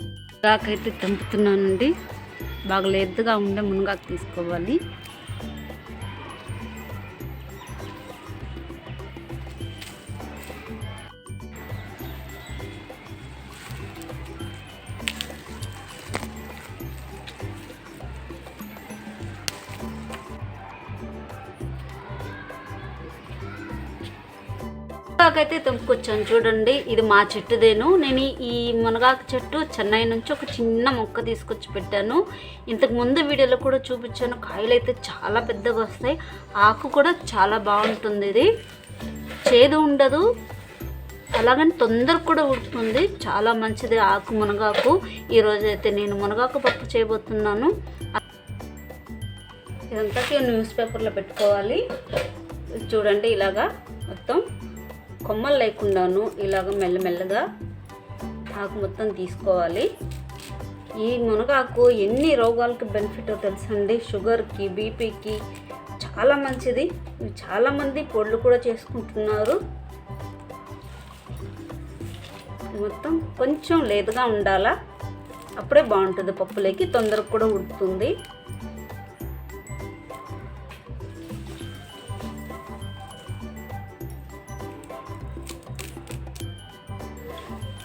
మునగాకైతే తెంపుతున్నానండి. బాగా లేదుగా ఉండే మునగాకు తీసుకోవాలి. మునగాకైతే తెంపుకొచ్చాను చూడండి ఇది మా చెట్టుదేను. నేను ఈ- ఈ మునగాకు చెట్టు చెన్నై నుంచి ఒక చిన్న మొక్క తీసుకొచ్చి పెట్టాను. ఇంతకు ముందు వీడియోలో కూడా చూపించాను కాయలు అయితే చాలా పెద్దగా వస్తాయి. ఆకు కూడా చాలా బాగుంటుంది ఇది. చేదు ఉండదు అలాగని తొందర కూడా ఉడుతుంది చాలా మంచిది ఆకు మునగాకు. ఈరోజు అయితే నేను మునగాకు పప్పు చేయబోతున్నాను. ఇదంతా న్యూస్ పేపర్లో పెట్టుకోవాలి. చూడండి ఇలాగా మొత్తం. కొమ్మలు లేకుండాను ఇలాగ మెల్లమెల్లగా ఆకు మొత్తం తీసుకోవాలి. ఈ మునగాకు ఎన్ని రోగాలకు బెనిఫిటో తెలుసండి? షుగర్కి బీపీకి చాలా మంచిది. చాలామంది పొళ్ళు కూడా చేసుకుంటున్నారు. మొత్తం కొంచెం లేదుగా ఉండాలా? అప్పుడే బాగుంటుంది. పప్పులోకి తొందరగా కూడా ఉడుతుంది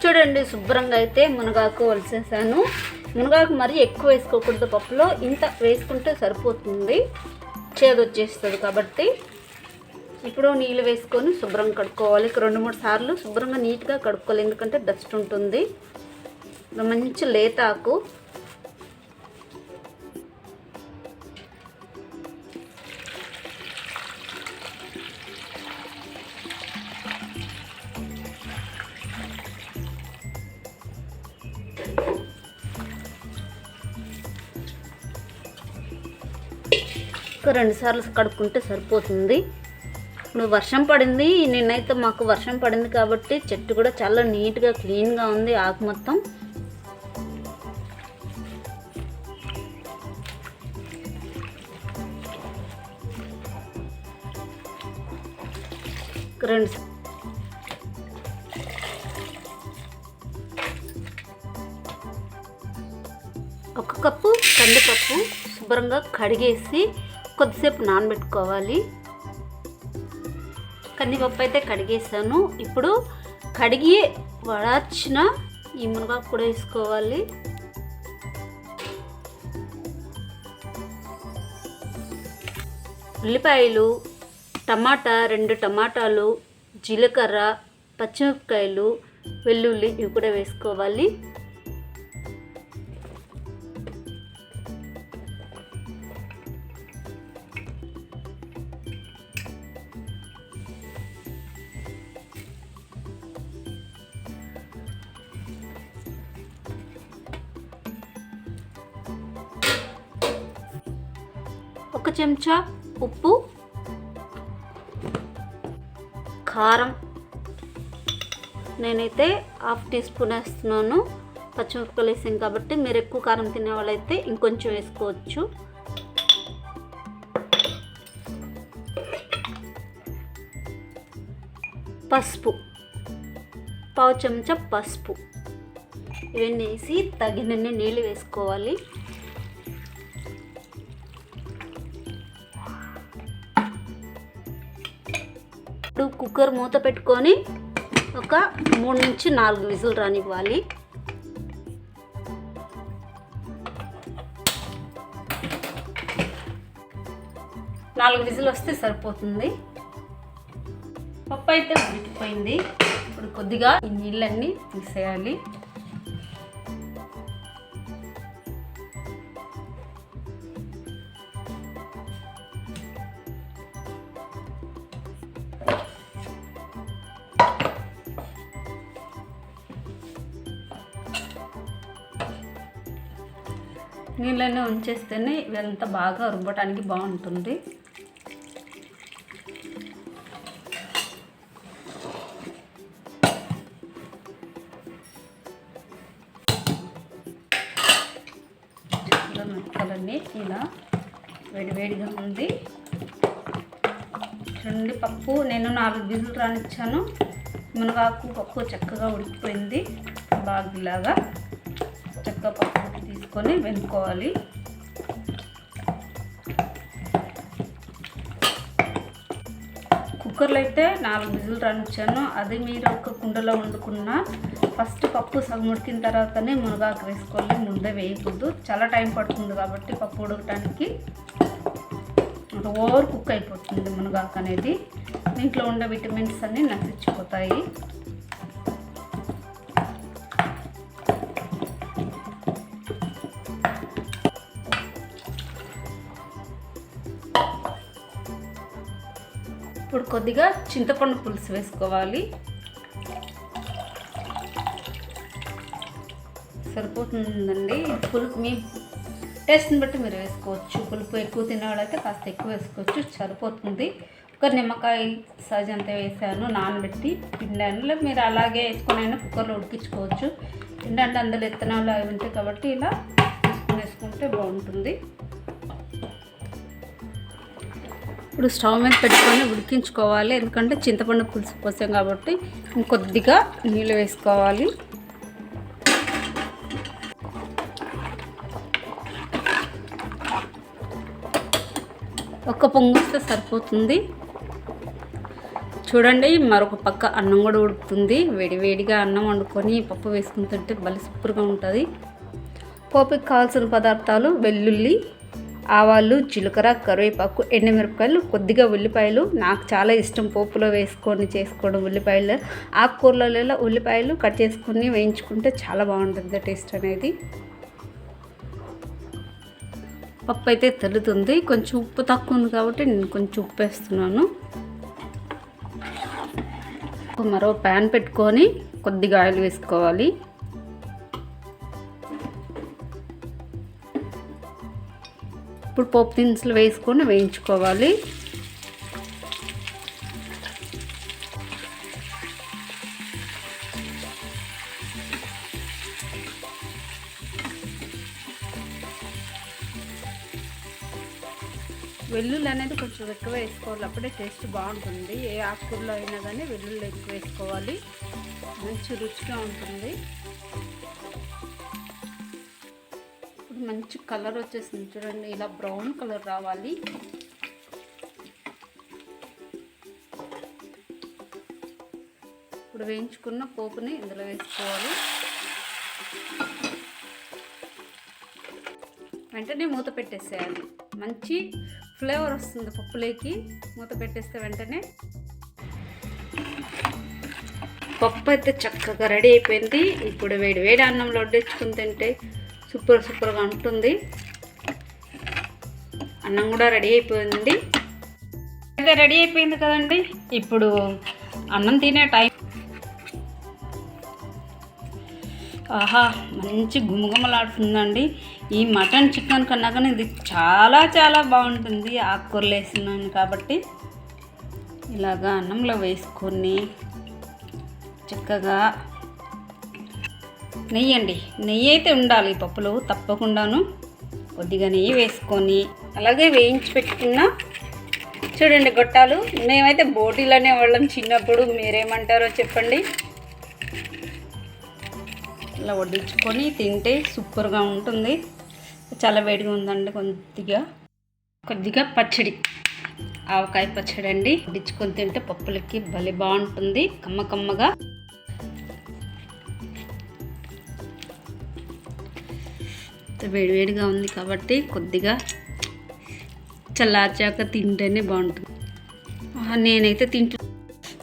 చూడండి శుభ్రంగా అయితే మునగాకు వలిసేసాను. మునగాకు మరీ ఎక్కువ వేసుకోకూడదు పప్పులో. ఇంత వేసుకుంటే సరిపోతుంది. చేదు వచ్చేస్తుంది కాబట్టి ఇప్పుడు నీళ్ళు వేసుకొని శుభ్రంగా కడుక్కోవాలి. రెండు మూడు సార్లు శుభ్రంగా నీట్గా కడుక్కోవాలి. ఎందుకంటే డస్ట్ ఉంటుంది. మంచి లేత ఒక రెండు సార్లు కడుక్కుంటే సరిపోతుంది. ఇప్పుడు వర్షం పడింది నిన్నైతే మాకు వర్షం పడింది కాబట్టి చెట్టు కూడా చాలా నీట్గా క్లీన్గా ఉంది ఆకు మొత్తం. రెండు ఒక కప్పు కందిపప్పు శుభ్రంగా కడిగేసి కొద్దిసేపు నానబెట్టుకోవాలి. కందిపప్పు అయితే కడిగేసాను. ఇప్పుడు కడిగి వడాచిన ఈ మునగాకు కూడా వేసుకోవాలి. ఉల్లిపాయలు టమాటా రెండు టమాటాలు జీలకర్ర పచ్చిమిరపకాయలు వెల్లుల్లి ఇవి కూడా వేసుకోవాలి. ఒక చెంచా ఉప్పు కారం. నేనైతే హాఫ్ టీ స్పూన్ వేస్తున్నాను. పచ్చిమిరపకాయలు వేసాం కాబట్టి మీరు ఎక్కువ కారం తినే వాళ్ళైతే ఇంకొంచెం వేసుకోవచ్చు. పసుపు పావు చెంచా పసుపు. ఇవన్నీ వేసి తగినన్ని నీళ్ళు వేసుకోవాలి. ఇప్పుడు కుక్కర్ మూత పెట్టుకొని ఒక మూడు నుంచి నాలుగు విజులు రానివ్వాలి. నాలుగు విజులు వస్తే సరిపోతుంది. పప్పు అయితే ఉడికిపోయింది. ఇప్పుడు కొద్దిగా ఈ నీళ్ళన్నీ తీసేయాలి. నీళ్ళనే ఉంచేస్తేనే ఇదంతా బాగా రుబ్బటానికి బాగుంటుంది. ముక్కలన్నీ ఇలా వేడివేడిగా ఉంది. చూడండి పప్పు నేను నాలుగు విజులు రానిచ్చాను. మునగాకు పప్పు చక్కగా ఉడికిపోయింది. బాగులాగా తీసుకొని వెనుకోవాలి కుక్కర్లో అయితే నాలుగు విజులు రానిచ్చాను. అది మీరు ఒక కుండలో వండుకున్న ఫస్ట్ పప్పు సగం ఉడికిన తర్వాతనే మునగాకు వేసుకోవాలి. ముందే వేయకూడదు. చాలా టైం పడుతుంది కాబట్టి పప్పు ఉడకటానికి. ఓవర్ కుక్ అయిపోతుంది మునగాకు అనేది. దీంట్లో ఉండే విటమిన్స్ అన్నీ నశించిపోతాయి. ఇప్పుడు కొద్దిగా చింతపండు పులుసు వేసుకోవాలి. సరిపోతుందండి. పులుపు మీ టేస్ట్ని బట్టి మీరు వేసుకోవచ్చు. పులుపు ఎక్కువ తినేవాళ్ళైతే కాస్త ఎక్కువ వేసుకోవచ్చు. సరిపోతుంది. ఒక నిమ్మకాయ సైజ్ అంతా వేసాను నానబెట్టి పిండాను. మీరు అలాగే వేసుకునైనా అయినా కుక్కర్లో ఉడికించుకోవచ్చు. పిండి అంటే అందులో విత్తనాలు అవి ఉంటాయి కాబట్టి ఇలా తీసుకుని వేసుకుంటే బాగుంటుంది. ఇప్పుడు స్టవ్ మీద పెట్టుకొని ఉడికించుకోవాలి. ఎందుకంటే చింతపండు పులుసు పోసాం కాబట్టి ఇంకొద్దిగా నీళ్ళు వేసుకోవాలి. ఒక్క పొంగిస్తే సరిపోతుంది. చూడండి మరొక పక్క అన్నం కూడా ఉడుకుతుంది. వేడివేడిగా అన్నం వండుకొని పప్పు వేసుకుని తింటే భలే సూపర్గా ఉంటుంది. పోపుకి కావాల్సిన పదార్థాలు వెల్లుల్లి ఆవాలు జీలకర్ర కరివేపాకు ఎండుమిరపకాయలు కొద్దిగా ఉల్లిపాయలు. నాకు చాలా ఇష్టం పోపులో వేసుకొని చేసుకోవడం ఉల్లిపాయలు. ఆకుకూరలలో ఉల్లిపాయలు కట్ చేసుకొని వేయించుకుంటే చాలా బాగుంటుంది టేస్ట్ అనేది. పప్పు అయితే తెలుతుంది కొంచెం ఉప్పు తక్కువ ఉంది కాబట్టి నేను కొంచెం ఉప్పు వేస్తున్నాను. మరో ప్యాన్ పెట్టుకొని కొద్దిగా ఆయిల్ వేసుకోవాలి. ఇప్పుడు పోపు దినుసులు వేసుకొని వేయించుకోవాలి. వెల్లుల్లి అనేది కొంచెం ఎక్కువ వేసుకోవాలి. అప్పుడే టేస్ట్ బాగుంటుంది. ఏ ఆకుకూరలో అయినా కానీ వెల్లుల్లి ఎక్కువ వేసుకోవాలి. మంచి రుచిగా ఉంటుంది. మంచి కలర్ వచ్చేసింది చూడండి. ఇలా బ్రౌన్ కలర్ రావాలి. ఇప్పుడు వేయించుకున్న పోపుని ఇందులో వేసుకోవాలి. వెంటనే మూత పెట్టేసేయాలి. మంచి ఫ్లేవర్ వస్తుంది పప్పులోకి. మూత పెట్టేస్తే వెంటనే పప్పు అయితే చక్కగా రెడీ అయిపోయింది. ఇప్పుడు వేడి వేడి అన్నంలో వడ్డించుకుని తింటే సూపర్ సూపర్గా ఉంటుంది. అన్నం కూడా రెడీ అయిపోయింది అయితే రెడీ అయిపోయింది కదండి. ఇప్పుడు అన్నం తినే టైం. ఆహా మంచి గుమగుమలాడుతుందండి. ఈ మటన్ చికెన్ కన్నా కానీ ఇది చాలా చాలా బాగుంటుంది. ఆకుకూరలు వేసినాను కాబట్టి ఇలాగా అన్నంలో వేసుకొని చక్కగా నెయ్యి అండి నెయ్యి అయితే ఉండాలి పప్పులో తప్పకుండాను. కొద్దిగా నెయ్యి వేసుకొని అలాగే వేయించి పెట్టుకున్న చూడండి గొట్టాలు. మేమైతే బోటీలు వాళ్ళం చిన్నప్పుడు మీరేమంటారో చెప్పండి. ఇలా వడ్డించుకొని తింటే సూపర్గా ఉంటుంది. చాలా వేడిగా ఉందండి కొద్దిగా. కొద్దిగా పచ్చడి. ఆవకాయ పచ్చడి అండి వడ్డించుకొని తింటే పప్పులకి భలే బాగుంటుంది. కమ్మ కమ్మగా. వేడివేడిగా ఉంది కాబట్టి కొద్దిగా చల్లార్చాక తింటేనే బాగుంటుంది. నేనైతే తింటు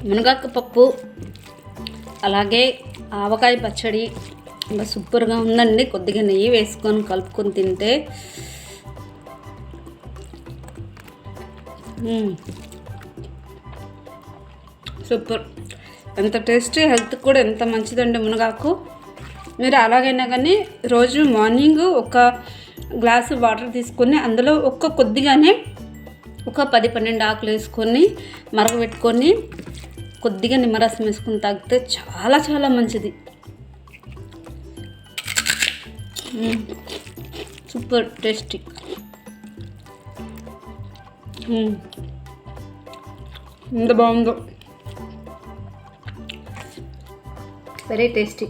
మునగాకు పప్పు అలాగే ఆవకాయ పచ్చడి ఇంకా సూపర్గా ఉందండి. కొద్దిగా నెయ్యి వేసుకొని కలుపుకొని తింటే సూపర్. ఎంత టేస్టీ హెల్త్ కూడా ఎంత మంచిదండి మునగాకు. మీరు అలాగైనా కానీ రోజు మార్నింగ్ ఒక గ్లాసు వాటర్ తీసుకొని అందులో ఒక్క కొద్దిగానే ఒక పది పన్నెండు ఆకులు వేసుకొని మరగబెట్టుకొని కొద్దిగా నిమ్మరసం వేసుకుని తాగితే చాలా చాలా మంచిది. Super tasty. ఎంత బాగుందో. Very tasty.